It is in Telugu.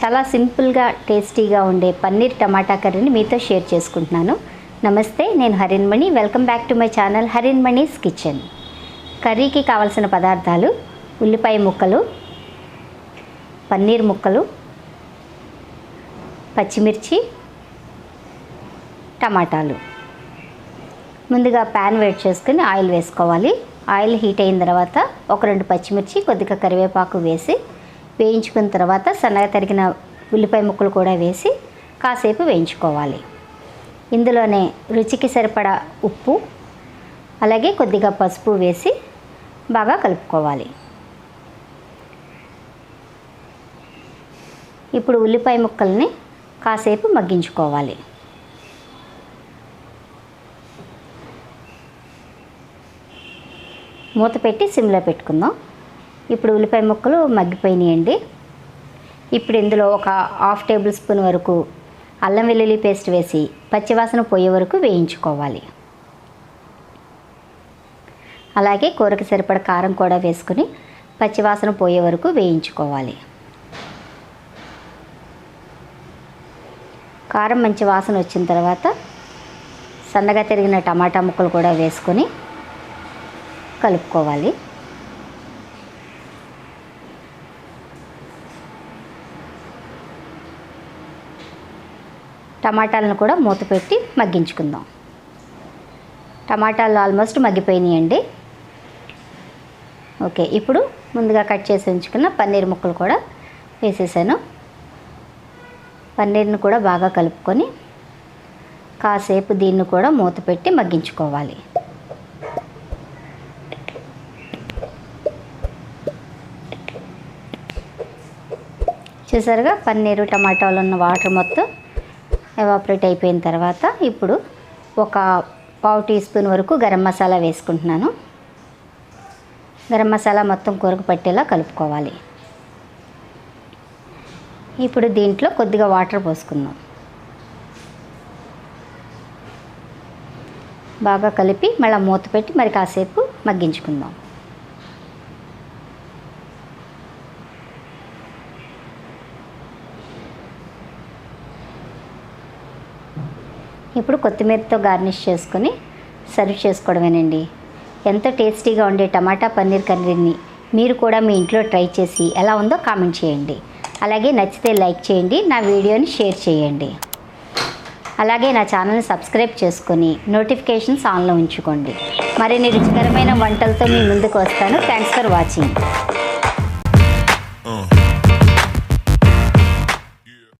చాలా సింపుల్గా టేస్టీగా ఉండే పన్నీర్ టమాటా కర్రీని మీతో షేర్ చేసుకుంటున్నాను. నమస్తే నేను Harinmani welcome back to my channel Harinmani's kitchen. కర్రీకి కావలసిన పదార్థాలు ఉల్లిపాయ ముక్కలు పన్నీర్ ముక్కలు పచ్చిమిర్చి టమాటాలు. ముందుగా ప్యాన్ వేడి చేసుకుని ఆయిల్ వేసుకోవాలి. ఆయిల్ హీట్ అయిన తర్వాత ఒక రెండు పచ్చిమిర్చి కొద్దిగా కరివేపాకు వేసి వేయించుకున్న తర్వాత సన్నగా తరిగిన ఉల్లిపాయ ముక్కలు కూడా వేసి కాసేపు వేయించుకోవాలి. ఇందులోనే రుచికి సరిపడా ఉప్పు అలాగే కొద్దిగా పసుపు వేసి బాగా కలుపుకోవాలి. ఇప్పుడు ఉల్లిపాయ ముక్కల్ని కాసేపు మగ్గించుకోవాలి. మూత పెట్టి సిమ్లో పెట్టుకుందాం. ఇప్పుడు ఉల్లిపాయ ముక్కలు మగ్గిపోయినాయండి. ఇప్పుడు ఇందులో ఒక హాఫ్ టేబుల్ స్పూన్ వరకు అల్లం వెల్లుల్లి పేస్ట్ వేసి పచ్చివాసన పోయే వరకు వేయించుకోవాలి. అలాగే కూరకి సరిపడ కారం కూడా వేసుకుని పచ్చివాసన పోయే వరకు వేయించుకోవాలి. కారం మంచి వాసన వచ్చిన తర్వాత సన్నగా తిరిగిన టమాటా ముక్కలు కూడా వేసుకొని కలుపుకోవాలి. టమాటాలను కూడా మూత పెట్టి మగ్గించుకుందాం. టమాటాలు ఆల్మోస్ట్ మగ్గిపోయినాయండి. ఓకే ఇప్పుడు ముందుగా కట్ చేసి ఉంచుకున్న పన్నీర్ ముక్కలు కూడా వేసేసాను. పన్నీర్ని కూడా బాగా కలుపుకొని కాసేపు దీన్ని కూడా మూత పెట్టి మగ్గించుకోవాలి. చూసారుగా పన్నీరు టమాటాలు ఉన్న వాటర్ మొత్తం ఎవాపరేట్ అయిపోయిన తర్వాత ఇప్పుడు ఒక పావు టీ స్పూన్ వరకు గరం మసాలా వేసుకుంటున్నాను. గరం మసాలా మొత్తం కూరకు పట్టేలా కలుపుకోవాలి. ఇప్పుడు దీంట్లో కొద్దిగా వాటర్ పోసుకుందాం. బాగా కలిపి మళ్ళీ మూత పెట్టి మరి కాసేపు మగ్గించుకుందాం. ఇప్పుడు కొత్తిమీరతో గార్నిష్ చేసుకొని సర్వ్ చేసుకోవడమేనండి. ఎంత టేస్టీగా ఉండే టమాటా పన్నీర్ కర్రీని మీరు కూడా మీ ఇంట్లో ట్రై చేసి ఎలా ఉందో కామెంట్ చేయండి. అలాగే నచ్చితే లైక్ చేయండి నా వీడియోని షేర్ చేయండి. అలాగే నా ఛానల్ని సబ్స్క్రైబ్ చేసుకొని నోటిఫికేషన్స్ ఆన్లో ఉంచుకోండి. మరిన్ని రుచికరమైన వంటలతో మీ ముందుకు వస్తాను. Thanks for watching.